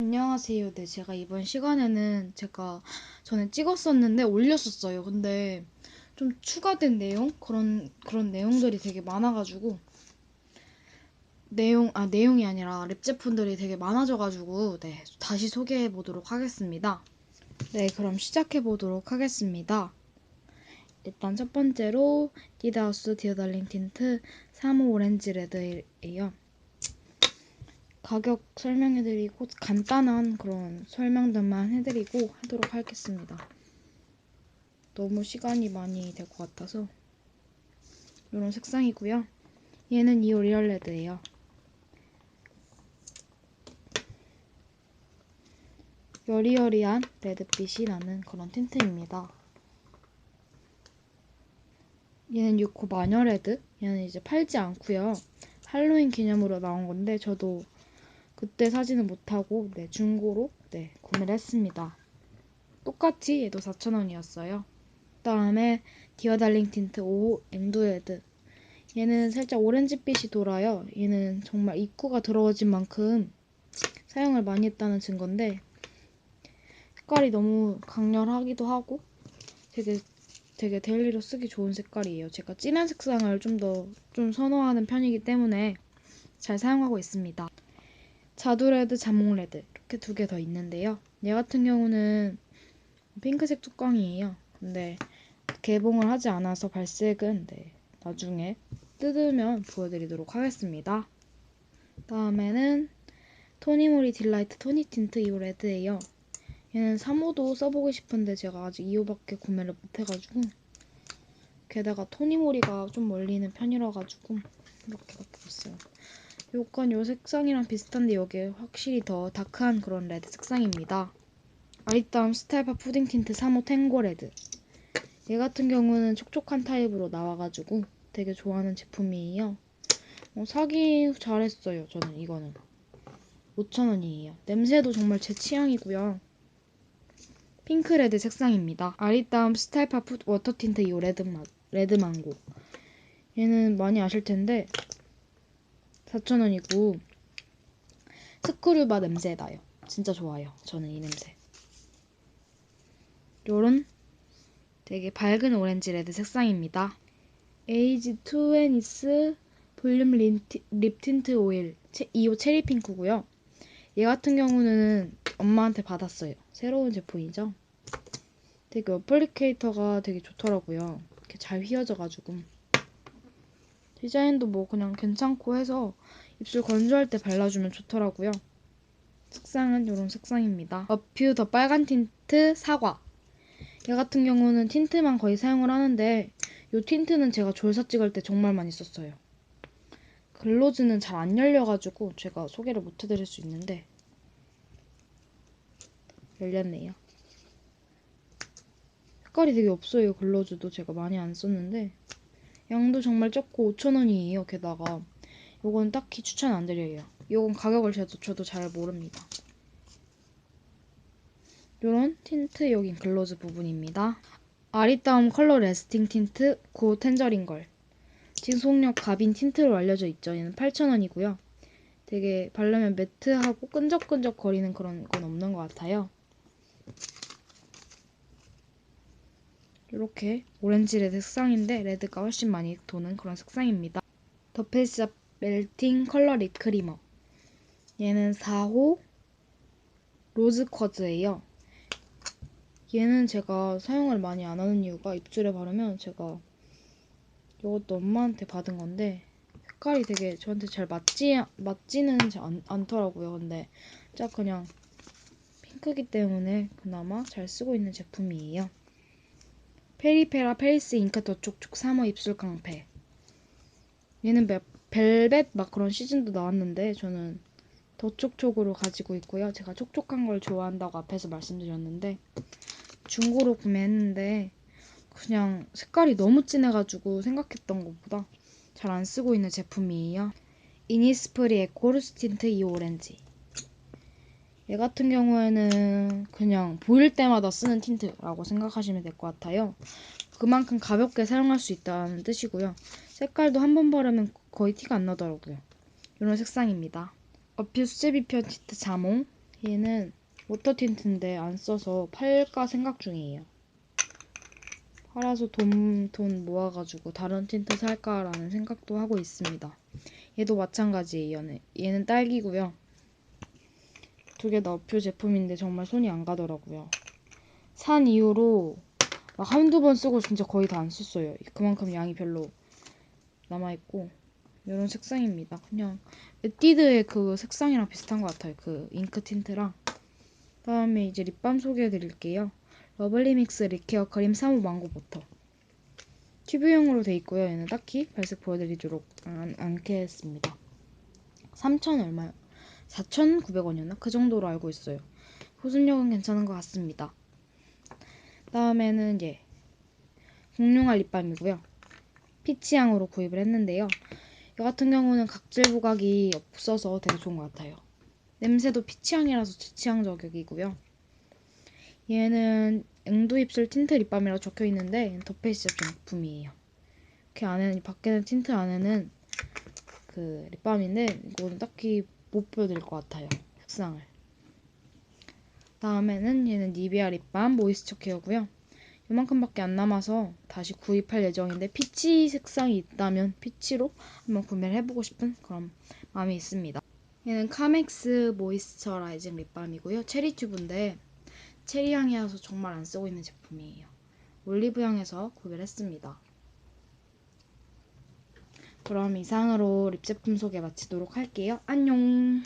안녕하세요. 네, 제가 이번 시간에는 제가 전에 찍었었는데 올렸었어요. 근데 좀 추가된 내용? 그런, 그런 내용들이 되게 많아가지고, 내용, 아, 내용이 아니라 랩 제품들이 되게 많아져가지고, 네, 다시 소개해 보도록 하겠습니다. 네, 그럼 시작해 보도록 하겠습니다. 일단 첫 번째로, 디다우스 디어달링 틴트 35 오렌지 레드예요. 가격 설명해드리고 간단한 그런 설명들만 해드리고 하도록 하겠습니다. 너무 시간이 많이 될 것 같아서 이런 색상이고요. 얘는 이오 리얼 레드예요. 여리여리한 레드빛이 나는 그런 틴트입니다. 얘는 6호 마녀 레드. 얘는 이제 팔지 않고요. 할로윈 기념으로 나온 건데 저도 그때 사진을 못하고 네, 중고로 네, 구매를 했습니다. 똑같이 얘도 4,000원이었어요. 그 다음에 디어달링 틴트 5호 앵두레드 얘는 살짝 오렌지빛이 돌아요. 얘는 정말 입구가 더러워진 만큼 사용을 많이 했다는 증거인데 색깔이 너무 강렬하기도 하고 되게 되게 데일리로 쓰기 좋은 색깔이에요. 제가 진한 색상을 좀 더좀 선호하는 편이기 때문에 잘 사용하고 있습니다. 자두레드, 자몽레드 이렇게 두 개 더 있는데요. 얘 같은 경우는 핑크색 뚜껑이에요. 근데 개봉을 하지 않아서 발색은 네, 나중에 뜯으면 보여드리도록 하겠습니다. 다음에는 토니모리 딜라이트 토니 틴트 2호 레드예요. 얘는 3호도 써보고 싶은데 제가 아직 2호밖에 구매를 못해가지고 게다가 토니모리가 좀 멀리는 편이라 가지고 이렇게밖에 못 써요. 요건 요 색상이랑 비슷한데 여기 확실히 더 다크한 그런 레드 색상입니다. 아리따움 스타일파 푸딩 틴트 3호 탱고 레드. 얘 같은 경우는 촉촉한 타입으로 나와가지고 되게 좋아하는 제품이에요. 어, 사기 잘했어요. 저는 이거는 5,000원이에요. 냄새도 정말 제 취향이고요. 핑크 레드 색상입니다. 아리따움 스타일파 푸 워터 틴트 이 레드, 마, 레드 망고. 얘는 많이 아실 텐데 4,000원이고 스크류바 냄새 나요. 진짜 좋아요. 저는 이 냄새. 요런 되게 밝은 오렌지 레드 색상입니다. 에이지 투애니스 볼륨 립, 립 틴트 오일 2호 체리 핑크고요. 얘 같은 경우는 엄마한테 받았어요. 새로운 제품이죠. 되게 어플리케이터가 되게 좋더라고요. 이렇게 잘 휘어져가지고. 디자인도 뭐 그냥 괜찮고 해서 입술 건조할 때 발라주면 좋더라고요. 색상은 이런 색상입니다. 어퓨 더 빨간 틴트 사과. 얘 같은 경우는 틴트만 거의 사용을 하는데 이 틴트는 제가 졸사 찍을 때 정말 많이 썼어요. 글로즈는 잘 안 열려가지고 제가 소개를 못 해드릴 수 있는데 열렸네요. 색깔이 되게 없어요. 글로즈도 제가 많이 안 썼는데 양도 정말 적고 5,000원이에요. 게다가 요건 딱히 추천 안 드려요. 요건 가격을 저도, 저도 잘 모릅니다. 요런 틴트 여긴 글로즈 부분입니다. 아리따움 컬러 레스팅 틴트 고 텐저린걸 진속력 가빈 틴트로 알려져 있죠. 얘는 8,000원이고요. 되게 바르면 매트하고 끈적끈적 거리는 그런 건 없는 것 같아요. 이렇게 오렌지 레드 색상인데 레드가 훨씬 많이 도는 그런 색상입니다. 더 페이스샵 멜팅 컬러 립 크리머 얘는 4호 로즈 쿼즈예요. 얘는 제가 사용을 많이 안 하는 이유가 입술에 바르면 제가 이것도 엄마한테 받은 건데 색깔이 되게 저한테 잘 맞지 맞지는 않, 않더라고요. 근데 딱 그냥 핑크기 때문에 그나마 잘 쓰고 있는 제품이에요. 페리페라 페리스 잉크 더 촉촉 3호 입술 깡패 얘는 벨벳 막 그런 시즌도 나왔는데 저는 더 촉촉으로 가지고 있고요. 제가 촉촉한 걸 좋아한다고 앞에서 말씀드렸는데 중고로 구매했는데 그냥 색깔이 너무 진해가지고 생각했던 것보다 잘 안 쓰고 있는 제품이에요. 이니스프리 에코르스 틴트 이 오렌지 얘 같은 경우에는 그냥 보일 때마다 쓰는 틴트라고 생각하시면 될 것 같아요. 그만큼 가볍게 사용할 수 있다는 뜻이고요. 색깔도 한 번 바르면 거의 티가 안 나더라고요. 이런 색상입니다. 어퓨 수제비편 틴트 자몽 얘는 워터 틴트인데 안 써서 팔까 생각 중이에요. 팔아서 돈, 돈 모아가지고 다른 틴트 살까라는 생각도 하고 있습니다. 얘도 마찬가지예요. 얘는 딸기고요. 두 개 다 어표 제품인데 정말 손이 안 가더라고요. 산 이후로 막 한두 번 쓰고 진짜 거의 다 안 썼어요. 그만큼 양이 별로 남아있고 이런 색상입니다. 그냥 에뛰드의 그 색상이랑 비슷한 것 같아요. 그 잉크 틴트랑 다음에 이제 립밤 소개해 드릴게요. 러블리 믹스 리케어 크림 3호 망고 버터 튜브용으로 돼 있고요. 얘는 딱히 발색 보여드리도록 안, 않게 했습니다. 3,000 얼마요? 4,900원이었나? 그 정도로 알고 있어요. 호순력은 괜찮은 것 같습니다. 다음에는 이제 공룡알 립밤이고요. 피치향으로 구입을 했는데요. 이 같은 경우는 각질 부각이 없어서 되게 좋은 것 같아요. 냄새도 피치향이라서 제 취향 저격이고요. 얘는 앵두 입술 틴트 립밤이라고 적혀 있는데 더페이스 제품이에요. 이렇게 안에는 밖에는 틴트 안에는 그 립밤인데 이거는 딱히 못 보여드릴 것 같아요. 색상을. 다음에는 얘는 니비아 립밤 모이스처 케어고요. 이만큼밖에 안 남아서 다시 구입할 예정인데 피치 색상이 있다면 피치로 한번 구매를 해보고 싶은 그런 마음이 있습니다. 얘는 카맥스 모이스처라이징 립밤이고요. 체리 튜브인데 체리 향이라서 정말 안 쓰고 있는 제품이에요. 올리브 향에서 구매를 했습니다. 그럼 이상으로 립 제품 소개 마치도록 할게요. 안녕!